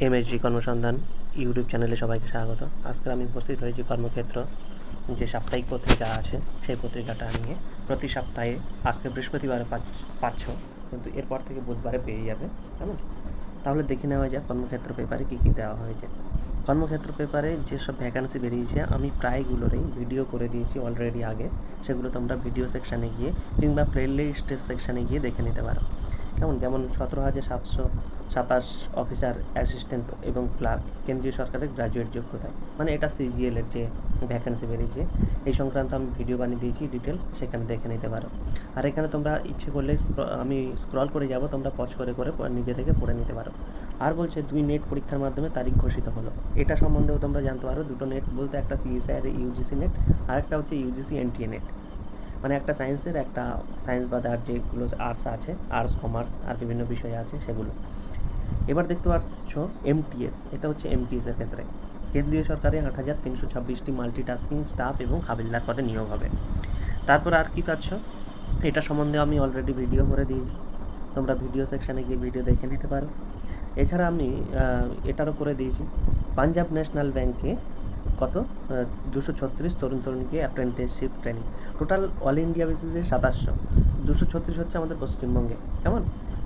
MSG কর্মসন্ধান YouTube চ্যানেলে সবাইকে স্বাগত। আজকে আমি উপস্থিত হয়েছি কর্মক্ষেত্র, যে সাপ্তাহিক পত্রিকা আছে, সেই পত্রিকাটা নিয়ে। প্রতি সপ্তাহে, আজকে বৃহস্পতিবারে পাচ্ছ- কিন্তু এরপর থেকে বুধবারে পেয়ে যাবে, কেমন? তাহলে দেখে নেওয়া যাক কর্মক্ষেত্র পেপারে কী কী দেওয়া হয়েছে। কর্মক্ষেত্র পেপারে যেসব ভ্যাকান্সি বেরিয়েছে, আমি প্রায়গুলোরই ভিডিও করে দিয়েছি অলরেডি আগে। সেগুলো তোমরা ভিডিও সেকশানে গিয়ে কিংবা প্লে লিস্টের সেকশানে গিয়ে দেখে নিতে পারো। কেমন যেমন সতেরো হাজার সাতশো সাতাশ অফিসার অ্যাসিস্ট্যান্ট এবং ক্লার্ক কেন্দ্রীয় সরকারের গ্র্যাজুয়েট যোগ্যতায় মানে এটা সিজিএলের যে ভ্যাকেন্সি বেরিয়েছে, এই সংক্রান্ত আমি ভিডিও বানিয়ে দিয়েছি ডিটেলস সেখানে দেখে নিতে পারো। আর এখানে তোমরা ইচ্ছে করলে আমি স্ক্রল করে যাব, তোমরা পজ করে করে নিজে থেকে পড়ে নিতে পারো। আর বলছে দুই নেট পরীক্ষার মাধ্যমে তারিখ ঘোষিত হলো। এটা সম্বন্ধেও তোমরা জানতে পারো, দুটো নেট বলতে একটা সিএসআই এর ইউজিসি নেট আর একটা হচ্ছে ইউজিসি এনটিএ নেট মানে একটা সায়েন্সের, একটা সায়েন্স বাদে আর যেগুলো আর্টস আছে, আর্টস, কমার্স আর বিভিন্ন বিষয় আছে সেগুলো। এবার দেখতে পাচ্ছ এমটিএস এটা হচ্ছে এমটিএস এর ক্ষেত্রে। কেন্দ্রীয় সরকারে আট হাজার তিনশো ছাব্বিশটি মাল্টিটাস্কিং স্টাফ এবং হাবিলদার পদে নিয়োগ হবে। তারপর আর কি পাচ্ছ? এটা সম্বন্ধে আমি অলরেডি ভিডিও করে দিয়েছি। তোমরা ভিডিও সেকশানে গিয়ে ভিডিও দেখে নিতে পারো। এছাড়া আমি এটারও করে দিয়েছি। পাঞ্জাব ন্যাশনাল ব্যাংকে কত? দুশো ছত্রিশ তরুণ তরুণীকে apprenticeship training total all India বেসিসে সাতাশশো। দুশো ছত্রিশ হচ্ছে আমাদের পশ্চিমবঙ্গে। কেমন?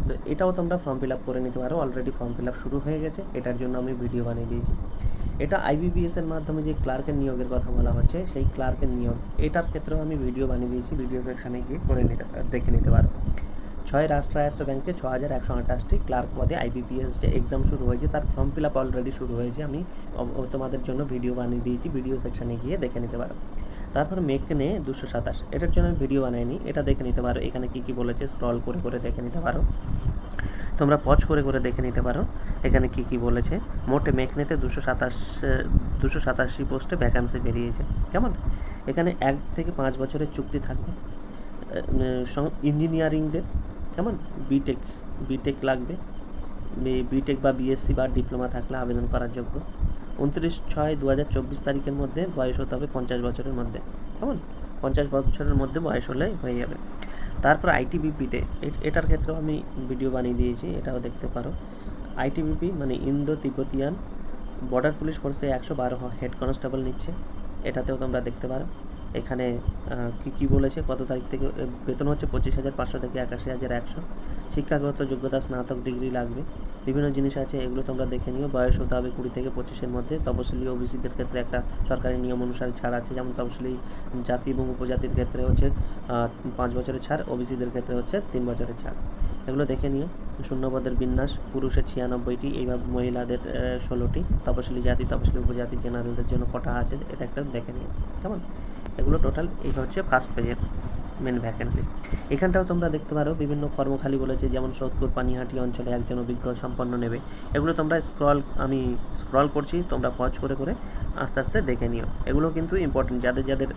তো এটাও তোমরা ফর্ম ফিল আপ করে নিতে পারো। অলরেডি ফর্ম ফিল আপ শুরু হয়ে গেছে। এটার জন্য আমি ভিডিও বানিয়ে দিয়েছি। এটা আইবিবিএস এর মাধ্যমে যে ক্লার্কের নিয়োগের কথা বলা হচ্ছে, সেই ক্লার্কের নিয়োগ। এটার ক্ষেত্রেও আমি ভিডিও বানিয়ে দিয়েছি। ভিডিও সেকশানে গিয়ে করে নিতে, দেখে নিতে পারো। ছয় রাষ্ট্রায়ত্ত ব্যাংকে ছ হাজার একশো আঠাশটি ক্লার্ক পদে আইবিপিএস যে এক্সাম শুরু হয়েছে, তার ফর্ম ফিল আপ অলরেডি শুরু হয়েছে। আমি তোমাদের জন্য ভিডিও বানিয়ে দিয়েছি ভিডিও সেকশানে গিয়ে দেখে নিতে পারো। তারপর মেকনে দুশো সাতাশ। এটার জন্য আমি ভিডিও বানাইনি, এটা দেখে নিতে পারো। এখানে কী কী বলেছে স্ক্রল করে করে দেখে নিতে পারো। তোমরা পজ করে করে দেখে নিতে পারো। এখানে কি কি বলেছে, মোটে মেকনেতে দুশো সাতাশ, দুশো সাতাশি পোস্টে ভ্যাকান্সি বেরিয়েছে। কেমন? এখানে এক থেকে পাঁচ বছরের চুক্তি থাকবে। ইঞ্জিনিয়ারিংদের কেমন? বিটেক বিটেক লাগবে। বিটেক বা বিএসসি বা ডিপ্লোমা থাকলে আবেদন করার যোগ্য। উনত্রিশ ছয় দু হাজার চব্বিশ তারিখের মধ্যে বয়স হতে হবে পঞ্চাশ বছরের মধ্যে। কেমন? পঞ্চাশ বছরের মধ্যে বয়স হলে হয়ে যাবে। তারপর আইটিবিপিতে এটার ক্ষেত্রেও আমি ভিডিও বানিয়ে দিয়েছি, এটাও দেখতে পারো। আইটিবিপি মানে ইন্দো তিব্বতিয়ান, বর্ডার পুলিশ ফোর্সে একশো বারো হেড কনস্টেবল নিচ্ছে। এটাতেও তোমরা দেখতে পারো। এখানে কি কি বলেছে? কত তারিখ থেকে বেতন হচ্ছে পঁচিশ হাজার পাঁচশো থেকে একাশি হাজার একশো। শিক্ষাগত যোগ্যতা, স্নাতক ডিগ্রি লাগবে। বিভিন্ন জিনিস আছে, এগুলো তোমরা দেখে নিও। বয়স হতে হবে কুড়ি থেকে পঁচিশের মধ্যে। তপশিলি ওবিসিদের ক্ষেত্রে একটা সরকারি নিয়ম অনুসারে ছাড় আছে। যেমন তপশিলি জাতি এবং উপজাতির ক্ষেত্রে হচ্ছে পাঁচ বছরের ছাড়, ওবিসিদের ক্ষেত্রে হচ্ছে তিন বছরের ছাড়। এগুলো দেখে নিও। শূন্যপদের বিন্যাস, পুরুষের ছিয়ানব্বইটি এইভাবে মহিলাদের ষোলোটি। তপশিলি জাতি, তপশিলি উপজাতি, জেনারেলদের জন্য কটা আছে, এটা একটা দেখে নিও। কেমন? এগুলো টোটাল এই হচ্ছে ফার্স্ট পেজের মেন ভ্যাকেন্সি এখানটাও তোমরা দেখতে পারো, বিভিন্ন কর্মখালি বলেছে, যেমন সোদপুর, পানিহাটি অঞ্চলে একজন অভিজ্ঞ সম্পন্ন নেবে। এগুলো তোমরা স্ক্রল আমি স্ক্রল করছি, তোমরা পজ করে করে আস্তে আস্তে দেখে নিও। এগুলো কিন্তু ইম্পর্টেন্ট যাদের যাদের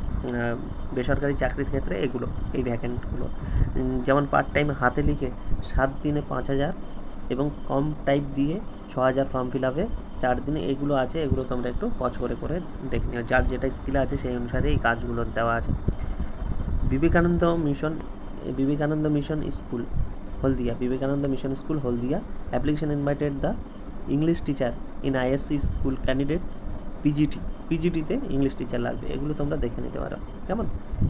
বেসরকারি চাকরির ক্ষেত্রে এগুলো, এই ভ্যাকেন্টগুলো যেমন পার্ট টাইম হাতে লিখে সাত দিনে পাঁচ হাজার এবং কম টাইপ দিয়ে ছ হাজার ফর্ম ফিল আপে চার দিনে এগুলো আছে, এগুলো তোমরা একটু পজ করে করে দেখে নিও। যার যেটা স্কিল আছে সেই অনুসারে এই কাজগুলো দেওয়া আছে। Vivekananda mission Vivekananda mission school, Haldia. Vivekananda mission school, Haldia. Application invited the English teacher in ISC school candidate PGT পিজিটিতে English teacher লাগবে, এগুলো তোমরা দেখে নিতে পারো। কেমন?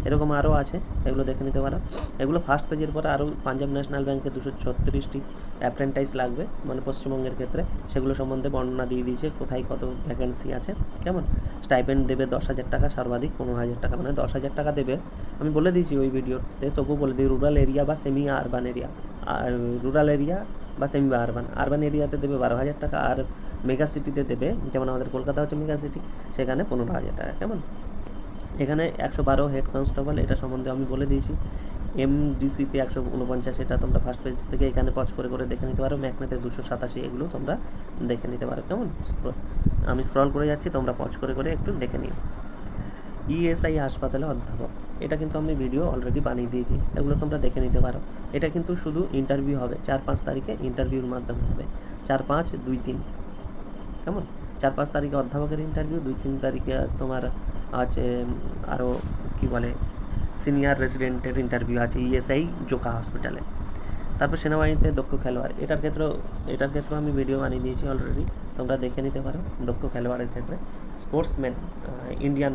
এরকম আরও আছে, এগুলো দেখে নিতে পারো। এগুলো ফার্স্ট পেজের পরে আরও পাঞ্জাব ন্যাশনাল ব্যাংকে দুশো ছত্রিশটি অ্যাপ্রেন্টাইজ লাগবে মানে পশ্চিমবঙ্গের ক্ষেত্রে। সেগুলো সম্বন্ধে বর্ণনা দিয়ে দিয়েছে, কোথায় কত ভ্যাকেন্সি আছে। কেমন? স্টাইপেন্ড দেবে দশ হাজার টাকা, সর্বাধিক পনেরো হাজার টাকা মানে দশ হাজার টাকা দেবে। আমি বলে দিয়েছি ওই ভিডিওতে তবু বলে দিই রুরাল এরিয়া বা সেমি আরবান এরিয়া আর রুরাল এরিয়া বা সেমি আরবান আরবান এরিয়াতে দেবে বারো হাজার টাকা আর মেগা সিটিতে দেবে, যেমন আমাদের কলকাতা হচ্ছে মেগা সিটি সেখানে পনেরো হাজার টাকা, কেমন? এখানে একশো বারো হেড কনস্টেবল এটা সম্বন্ধে আমি বলে দিয়েছি। এমডিসিতে একশো উনপঞ্চাশ, এটা তোমরা ফার্স্ট পেজ থেকে এখানে পজ করে করে দেখে নিতে পারো। ম্যাকনেতে দুশো সাতাশি, এগুলো তোমরা দেখে নিতে পারো, কেমন? আমি স্ক্রল করে যাচ্ছি, তোমরা পজ করে করে একটু দেখে নিও। ইএসআই হাসপাতালে অধ্যাপক। এটা কিন্তু আমি ভিডিও অলরেডি বানিয়ে দিয়েছি। এগুলো তোমরা দেখে নিতে পারো। এটা কিন্তু শুধু ইন্টারভিউ হবে। চার পাঁচ তারিখে ইন্টারভিউর মাধ্যমে হবে। চার পাঁচ দুই তিন। কেমন? চার পাঁচ তারিখে অধ্যাপকের ইন্টারভিউ দুই তিন তারিখে তোমার আছে আরও কি বলে সিনিয়র রেসিডেন্টের ইন্টারভিউ আছে ইএসআই জোকা হসপিটালে তারপর সেনাবাহিনীতে দক্ষ খেলোয়াড়। এটার ক্ষেত্রেও এটার ক্ষেত্রেও আমি ভিডিও বানিয়ে দিয়েছি অলরেডি তোমরা দেখে নিতে পারো দক্ষ খেলোয়াড়ের ক্ষেত্রে। স্পোর্টসম্যান ইন্ডিয়ান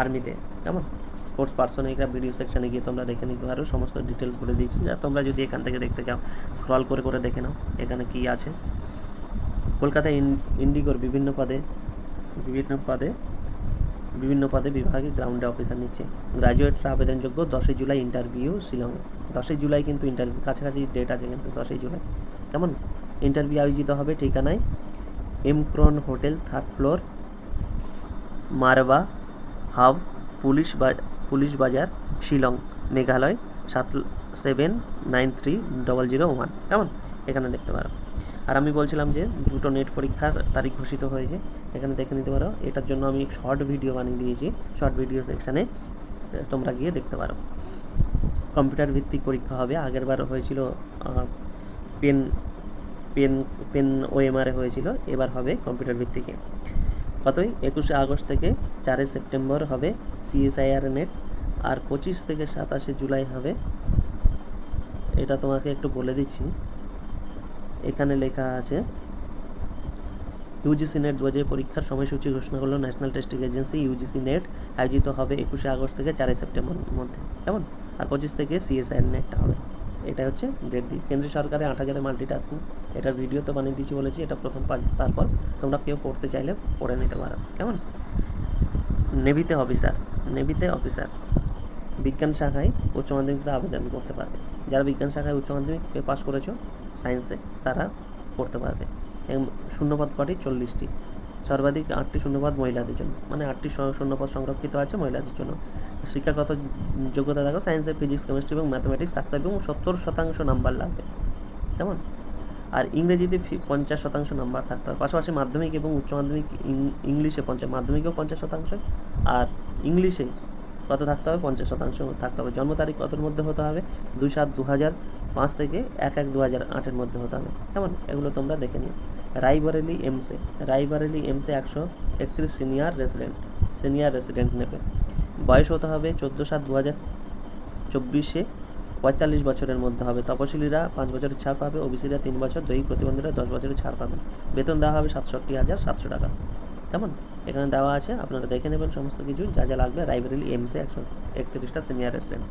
আর্মিতে কেমন? স্পোর্টস পার্সন এটা ভিডিও সেকশানে গিয়ে তোমরা দেখে নিতে পারো। সমস্ত ডিটেলস বলে দিয়েছি। আর তোমরা যদি এখান থেকে দেখতে চাও স্ক্রল করে করে দেখে নাও, এখানে কী আছে। কলকাতায় ইন- ইন্ডিগোর বিভিন্ন পদে বিভিন্ন পদে বিভিন্ন পদে বিভাগে গ্রাউন্ডে অফিসার নিচ্ছে। গ্রাজুয়েটরা আবেদনযোগ্য দশই জুলাই ইন্টারভিউ শিলংয়ে। দশই জুলাই কিন্তু ইন্টারভিউ কাছাকাছি ডেট আছে কিন্তু দশই জুলাই। কেমন? ইন্টারভিউ আয়োজিত হবে ঠিকানায় এমক্রন hotel third floor Marba hub police বা পুলিশ বাজার, শিলং, মেঘালয়, সাত seven nine three double zero one. কেমন? এখানে দেখতে পারো। আর আমি বলছিলাম যে দুটো নেট পরীক্ষার তারিখ ঘোষিত হয়েছে। এখানে দেখে নিতে পারো। এটার জন্য আমি শর্ট ভিডিও বানিয়ে দিয়েছি। শর্ট ভিডিও সেকশানে তোমরা গিয়ে দেখতে পারো। কম্পিউটার ভিত্তিক পরীক্ষা হবে। আগেরবার হয়েছিল পেন পেন পেন ওএমআরে হয়েছিল। এবার হবে কম্পিউটার ভিত্তিকে। কতই? একুশে আগস্ট থেকে চারই সেপ্টেম্বর হবে সিএসআইআর নেট আর পঁচিশ থেকে সাতাশে জুলাই হবে। এটা তোমাকে একটু বলে দিচ্ছি। এখানে লেখা আছে ইউজিসি নেট দু হাজার পরীক্ষার সময়সূচি ঘোষণা করল national testing agency UGC NET আয়োজিত হবে একুশে আগস্ট থেকে চারই সেপ্টেম্বর মধ্যে। কেমন? আর পঁচিশ থেকে সিএসআইআর নেটটা হবে। এটা হচ্ছে ডেট দিই কেন্দ্রীয় সরকারের আট হাজারের মাল্টিটাস্কিং এটার ভিডিও তো বানিয়ে দিয়েছি বলেছি, এটা প্রথম তারপর তোমরা কেউ পড়তে চাইলে পড়ে নিতে পারো। কেমন? নেভিতে অফিসার নেভিতে অফিসার। বিজ্ঞান শাখায় উচ্চ মাধ্যমিকরা আবেদন করতে পারবে। যারা বিজ্ঞান শাখায় উচ্চ মাধ্যমিকে পাস করেছ সায়েন্সে তারা পড়তে পারবে। এবং শূন্যপদ কটি, চল্লিশটি। সর্বাধিক আটটি শূন্যপদ মহিলাদের জন্য। মানে আটটি শূন্যপদ সংরক্ষিত আছে মহিলাদের জন্য। শিক্ষাগত যোগ্যতা দেখো সায়েন্সে ফিজিক্স কেমিস্ট্রি এবং ম্যাথমেটিক্স থাকতে হবে এবং সত্তর শতাংশ নাম্বার লাগবে। কেমন? আর ইংরেজিতে পঞ্চাশ শতাংশ নাম্বার থাকতে হবে পাশাপাশি মাধ্যমিক এবং উচ্চ মাধ্যমিক ইংলিশে পঞ্চাশ মাধ্যমিকেও পঞ্চাশ শতাংশ আর ইংলিশে কত থাকতে হবে? পঞ্চাশ শতাংশ থাকতে হবে। জন্ম তারিখ কতর মধ্যে হতে হবে? দুই সাত দু হাজার পাঁচ থেকে এক এক দু হাজার আটের মধ্যে হতে হবে। কেমন? এগুলো তোমরা দেখে নিও। রাইবারেলি এমসে। রাইবারেলি এমসে একশো একত্রিশ সিনিয়র রেসিডেন্ট সিনিয়র রেসিডেন্ট নেবে। বয়স হতে হবে চোদ্দ সাত দু হাজার চব্বিশে। পঁয়তাল্লিশ বছরের মধ্যে হবে। তপশিলীরা পাঁচ বছরের ছাড় পাবে, ওবিসিরা তিন বছর, দৈহিক প্রতিবন্ধীরা দশ বছরের ছাড় পাবেন বেতন দেওয়া হবে সাতষট্টি হাজার সাতশো টাকা। কেমন? এখানে দেওয়া আছে, আপনারা দেখে নেবেন সমস্ত কিছু, যা যা লাগবে। রাইব্রেরি এমসে একশো একত্রিশটা সিনিয়র রেসিডেন্ট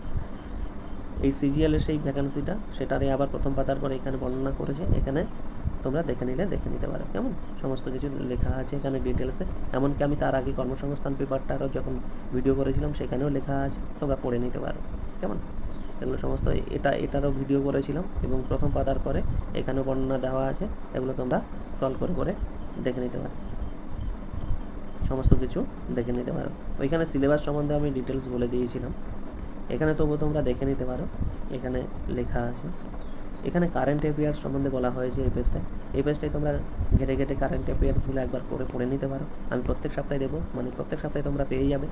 এই সিজিএলের সেই ভ্যাকান্সিটা সেটারই আবার প্রথম পাতার পর এখানে বর্ণনা করেছে। এখানে তোমরা দেখে নিলে, দেখে নিতে পারো। কেমন? সমস্ত কিছু লেখা আছে এখানে ডিটেলসে এমনকি আমি তার আগে কর্মসংস্থান পেপারটারও যখন ভিডিও করেছিলাম, সেখানেও লেখা আছে। তোমরা পড়ে নিতে পারো। কেমন? এগুলো সমস্ত এটা এটারও ভিডিও করেছিলাম এবং প্রথম পাতার পরে এখানেও বর্ণনা দেওয়া আছে। এগুলো তোমরা স্ক্রল করে করে দেখে নিতে পারো। সমস্ত কিছু দেখে নিতে পারো। ওইখানে সিলেবাস সম্বন্ধে আমি ডিটেলস বলে দিয়েছিলাম। এখানে তবু তোমরা দেখে নিতে পারো। এখানে লেখা আছে। এখানে কারেন্ট অ্যাফেয়ার্স সম্বন্ধে বলা হয়েছে এই পেজটায় এই পেজটায় তোমরা ঘেটে ঘেটে কারেন্ট অ্যাফেয়ার্সগুলো একবার করে পড়ে নিতে পারো। আমি প্রত্যেক সপ্তাহে দেবো মানে প্রত্যেক সপ্তাহে তোমরা পেয়ে যাবে।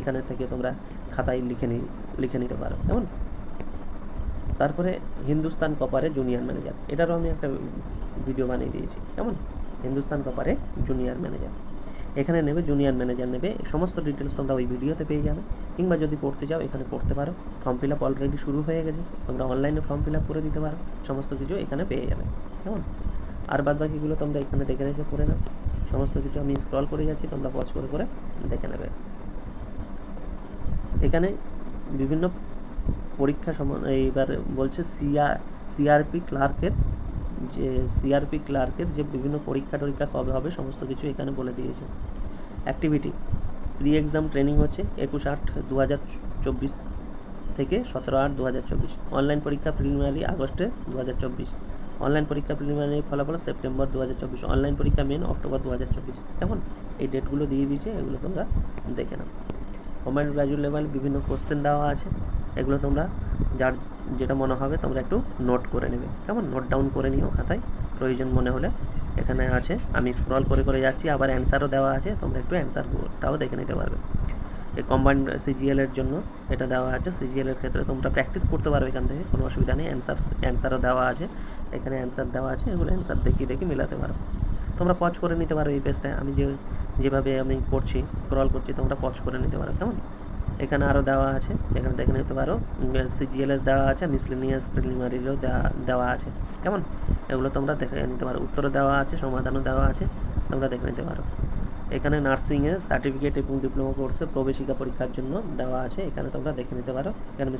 এখানে থেকে তোমরা খাতায় লিখে নি লিখে নিতে পারো। কেমন? তারপরে হিন্দুস্তান কপারে জুনিয়র ম্যানেজার এটারও আমি একটা ভিডিও বানিয়ে দিয়েছি। কেমন? হিন্দুস্তান কপারে জুনিয়র ম্যানেজার এখানে নেবে জুনিয়র ম্যানেজার নেবে, সমস্ত ডিটেলস তোমরা ওই ভিডিওতে পেয়ে যাবে। কিংবা যদি পড়তে চাও, এখানে পড়তে পারো। ফর্ম ফিল আপ অলরেডি শুরু হয়ে গেছে। তোমরা অনলাইনে ফর্ম ফিল আপ করে দিতে পারো। সমস্ত কিছু এখানে পেয়ে যাবে। কেমন? আর বাদ বাকিগুলো তোমরা এখানে দেখে দেখে পড়ে নাও। সমস্ত কিছু আমি স্ক্রল করে যাচ্ছি, তোমরা পজ করে করে দেখে নেবে। এখানে বিভিন্ন পরীক্ষা সম এইবার বলছে সিআর সিআরপি ক্লার্কের যে, সিআরপি ক্লার্কের যে বিভিন্ন পরীক্ষা টরীক্ষা কবে হবে সমস্ত কিছু এখানে বলে দিয়েছে। অ্যাক্টিভিটি প্রি এক্সাম ট্রেনিং হচ্ছে একুশ আট দু হাজার চব্বিশ থেকে সতেরো আট দু হাজার চব্বিশ। অনলাইন পরীক্ষা প্রিলিমিনারি আগস্টে দু হাজার চব্বিশ। অনলাইন পরীক্ষা প্রিলিমিনারি ফলাফল সেপ্টেম্বর দু হাজার চব্বিশ। অনলাইন পরীক্ষা মেন অক্টোবর দু হাজার চব্বিশ। কেমন? এই ডেটগুলো দিয়ে দিয়েছে, এগুলো তোমরা দেখে নাও। কম্বাইন্ড গ্রাজুয়েট লেভেল বিভিন্ন কোশ্চেন দেওয়া আছে। এগুলো তোমরা যার যেটা মনে হবে তোমরা একটু নোট করে নেবে। কেমন? নোট ডাউন করে নিও খাতায়। প্রয়োজন মনে হলে এখানে আছে। আমি স্ক্রল করে করে যাচ্ছি, আবার অ্যান্সারও দেওয়া আছে। তোমরা একটু অ্যান্সারটাও দেখে নিতে পারবে। এই কম্বাইন্ড সিজিএলের জন্য এটা দেওয়া আছে। সিজিএলের ক্ষেত্রে তোমরা প্র্যাকটিস করতে পারবে এখান থেকে। কোনো অসুবিধা নেই। অ্যান্সার অ্যান্সারও দেওয়া আছে। এখানে অ্যান্সার দেওয়া আছে। এগুলো অ্যান্সার দেখিয়ে দেখি মিলাতে পারো। তোমরা পজ করে নিতে পারো এই পেজটায় আমি যে, যেভাবে আমি করছি স্ক্রল করছি, তোমরা পজ করে নিতে পারো। কেমন? এখানে আরও দেওয়া আছে, এখানে দেখে নিতে পারো। সিজিএল এর দেওয়া আছে মিসলেনিয়াস প্রিলিমারিরও দেওয়া দেওয়া আছে। কেমন? এগুলো তোমরা দেখে নিতে পারো। উত্তরও দেওয়া আছে, সমাধানও দেওয়া আছে, তোমরা দেখে নিতে পারো। এখানে নার্সিংয়ে সার্টিফিকেট এবং ডিপ্লোমা কোর্সে প্রবেশিকা পরীক্ষার জন্য দেওয়া আছে। এখানে তোমরা দেখে নিতে পারো। এখানে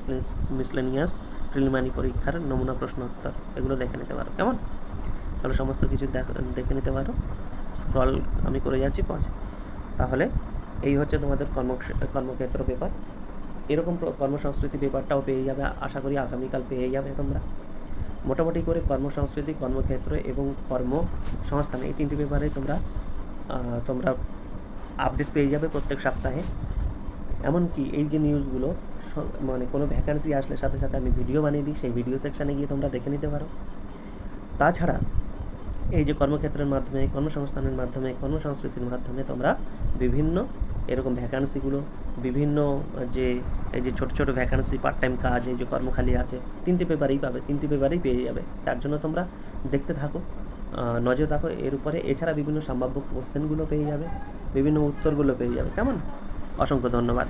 মিসলেনিয়াস প্রিলিমারি পরীক্ষার নমুনা প্রশ্ন উত্তর এগুলো দেখে নিতে পারো। কেমন? তাহলে সমস্ত কিছু দেখ- নিতে পারো। স্ক্রল আমি করে যাচ্ছি পজ তাহলে এই হচ্ছে তোমাদের কর্ম কর্মক্ষেত্র পেপার এরকম কর্মসংস্কৃতি পেপারটাও পেয়ে যাবে। আশা করি আগামীকাল পেয়ে যাবে তোমরা। মোটামুটি করে কর্মসংস্কৃতি, কর্মক্ষেত্র এবং কর্মসংস্থান এই তিনটি পেপারে তোমরা তোমরা আপডেট পেয়ে যাবে প্রত্যেক সপ্তাহে। এমনকি এই যে নিউজগুলো মানে কোনো ভ্যাকান্সি আসলে সাথে সাথে আমি ভিডিও বানিয়ে দিই, সেই ভিডিও সেকশানে গিয়ে তোমরা দেখে নিতে পারো। তাছাড়া এই যে কর্মক্ষেত্রের মাধ্যমে, কর্মসংস্থানের মাধ্যমে, কর্মসংস্কৃতির মাধ্যমে তোমরা বিভিন্ন এরকম ভ্যাকান্সিগুলো বিভিন্ন যে, এই যে ছোটো ছোটো ভ্যাকান্সি পার্ট টাইম কাজ, এই যে কর্মখালি আছে, তিনটি পেপারেই পাবে, তিনটি পেপারেই পেয়ে যাবে। তার জন্য তোমরা দেখতে থাকো নজর রাখো, এর উপরে এছাড়া বিভিন্ন সম্ভাব্য কোশ্চেনগুলো পেয়ে যাবে, বিভিন্ন উত্তরগুলো পেয়ে যাবে। কেমন? অসংখ্য ধন্যবাদ।